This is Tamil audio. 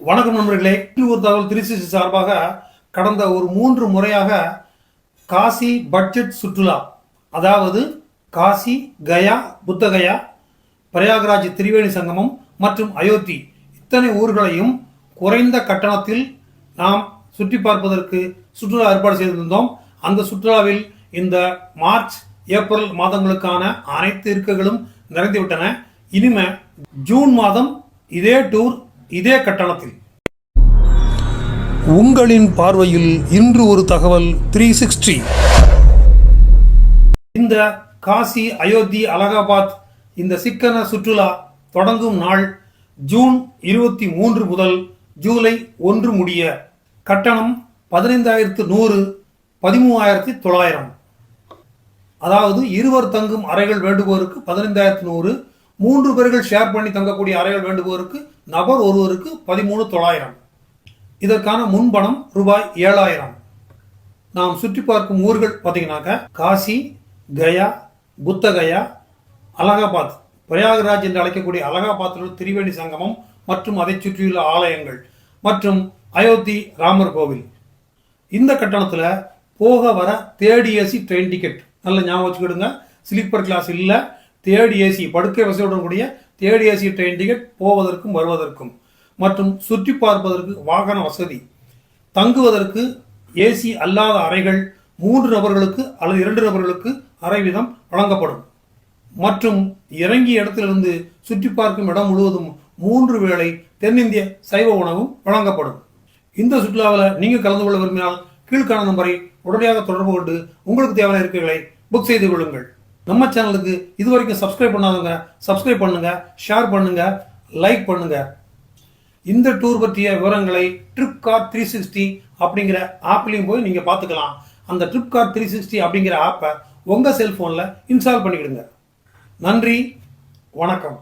வணக்கம் நண்பர்களே. ஒரு தகவல் திருச்சி சார்பாக கடந்த ஒரு மூன்று முறையாக காசி பட்ஜெட் சுற்றுலா அதாவது காசி கயா புத்தகயா பிரயாகராஜ் திரிவேணி சங்கமம் மற்றும் அயோத்தி இத்தனை ஊர்களையும் குறைந்த கட்டணத்தில் நாம் சுற்றி பார்ப்பதற்கு சுற்றுலா ஏற்பாடு செய்திருந்தோம். அந்த சுற்றுலாவில் இந்த மார்ச் ஏப்ரல் மாதங்களுக்கான அனைத்து இருக்கைகளும் நிறைந்துவிட்டன. இனிமே ஜூன் மாதம் இதே டூர் இதே கட்டணத்தில். உங்களின் பார்வையில் இன்று ஒரு தகவல் த்ரீ சிக்ஸ்டி இந்த காசி அயோத்தி அலகாபாத் இந்த சிக்கன சுற்றுலா தொடங்கும் நாள் ஜூன் இருபத்தி மூன்று முதல் ஜூலை ஒன்று முடிய கட்டணம் பதினைந்தாயிரத்து நூறு பதிமூவாயிரத்தி தொள்ளாயிரம். அதாவது இருவர் தங்கும் அறைகள் வேண்டுபவருக்கு பதினைந்தாயிரத்து நூறு மூன்று பேர்கள் ஷேர் பண்ணி தங்கக்கூடிய அறைகள் வேண்டுபவருக்கு நபர் ஒருவருக்கு பதிமூணு தொள்ளாயிரம். இதற்கான முன்பணம் ரூபாய் ஏழாயிரம். நாம் சுற்றி பார்க்கும் ஊர்கள் பார்த்தீங்கன்னாக்கா காசி கயா புத்தகயா அலகாபாத். பிரயாகராஜ் என்று அழைக்கக்கூடிய அலகாபாத்தில் உள்ள திரிவேணி சங்கமம் மற்றும் அதைச் சுற்றியுள்ள ஆலயங்கள் மற்றும் அயோத்தி ராமர் கோவில். இந்த கட்டணத்தில் போக வர தேர்ட் ஏசி ட்ரெயின் டிக்கெட். நல்ல ஞாபகம் வச்சுக்கிடுங்க. ஸ்லீப்பர் கிளாஸ் இல்லை தேர்ட் ஏசி படுக்கை வசதியுடன் கூடிய தேர்ட் ஏசி ட்ரெயின் டிக்கெட் போவதற்கும் வருவதற்கும் மற்றும் சுற்றி பார்ப்பதற்கு வாகன வசதி தங்குவதற்கு ஏசி அல்லாத அறைகள் மூன்று நபர்களுக்கு அல்லது இரண்டு நபர்களுக்கு அறை வீதம் வழங்கப்படும். மற்றும் இறங்கிய இடத்திலிருந்து சுற்றி பார்க்கும் இடம் முழுவதும் மூன்று வேளை தென்னிந்திய சைவ உணவும் வழங்கப்படும். இந்த சுற்றுலாவில் நீங்கள் கலந்து கொள்ள விரும்பினால் கீழ்காண நம்பரை உடனடியாக தொடர்பு கொண்டு உங்களுக்கு தேவையான இருக்கைகளை புக் செய்து கொள்ளுங்கள். நம்ம சேனலுக்கு இது வரைக்கும் சப்ஸ்கிரைப் பண்ணாதவங்க சப்ஸ்கிரைப் பண்ணுங்கள் ஷேர் பண்ணுங்கள் லைக் பண்ணுங்கள் இந்த டூர் பற்றிய விவரங்களை ட்ரிப் கார் த்ரீ சிக்ஸ்டி அப்படிங்கிற ஆப்லேயும் போய் நீங்கள் பார்த்துக்கலாம். அந்த ட்ரிப் கார் த்ரீ சிக்ஸ்டி அப்படிங்கிற ஆப்பை உங்கள் செல்ஃபோனில் இன்ஸ்டால் பண்ணிக்கிடுங்க. நன்றி வணக்கம்.